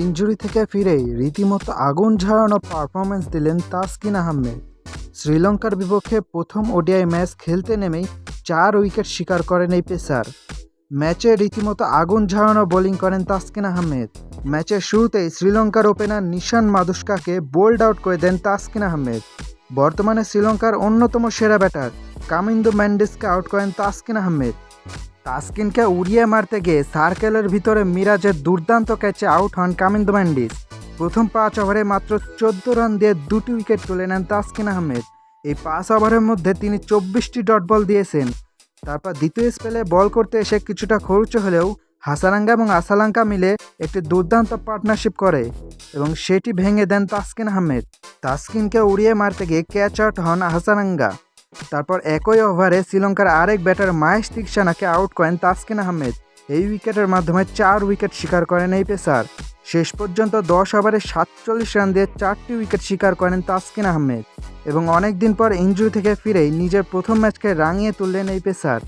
Injury থেকে ফিরেই রীতিমতো আগুন ঝরানো পারফরমেন্স দিলেন তাসকিন আহমেদ। শ্রীলঙ্কার বিপক্ষে প্রথম ওডিআই ম্যাচ খেলতে নেমেই চার উইকেট শিকার করেন এই পেসার। ম্যাচে রীতিমতো আগুন ঝরানো বোলিং করেন তাসকিন আহমেদ। ম্যাচের শুরুতেই শ্রীলঙ্কার ওপেনার নিশান মাদুস্কাকে বোল্ড আউট করে দেন তাসকিন আহমেদ। বর্তমানে শ্রীলঙ্কার অন্যতম সেরা ব্যাটার কামিন্দু ম্যান্ডিসকে আউট করেন তাসকিন আহমেদ। তাসকিনকে উড়িয়ে মারতে গিয়ে সার্কেলের ভিতরে মিরাজের দুর্দান্ত ক্যাচে আউট হন কামিন্দু ম্যান্ডিস প্রথম পাঁচ ওভারে মাত্র চোদ্দ রান দিয়ে দুটি উইকেট তুলে নেন তাসকিন আহমেদ। এই পাঁচ ওভারের মধ্যে তিনি চব্বিশটি ডট বল দিয়েছেন। তারপর দ্বিতীয় স্পেলে বল করতে এসে কিছুটা খরচ হলেও হাসারাঙ্গা এবং আসালাঙ্কা মিলে একটি দুর্দান্ত পার্টনারশিপ করে এবং সেটি ভেঙে দেন তাসকিন আহমেদ। তাসকিনকে উড়িয়ে মারতে গিয়ে ক্যাচ আউট হন হাসারাঙ্গা তারপর একই ওভারে শ্রীলঙ্কার আরেক ব্যাটার মায়েশ তিকসানাকে আউট করেন তাসকিন আহমেদ। এই উইকেটের মাধ্যমে চার উইকেট শিকার করেন এই পেসার। শেষ পর্যন্ত দশ ওভারে সাতচল্লিশ রান দিয়ে চারটি উইকেট শিকার করেন তাসকিন আহমেদ এবং অনেক দিন পর ইঞ্জুরি থেকে ফিরেই নিজের প্রথম ম্যাচকে রাঙিয়ে তুললেন এই পেসার।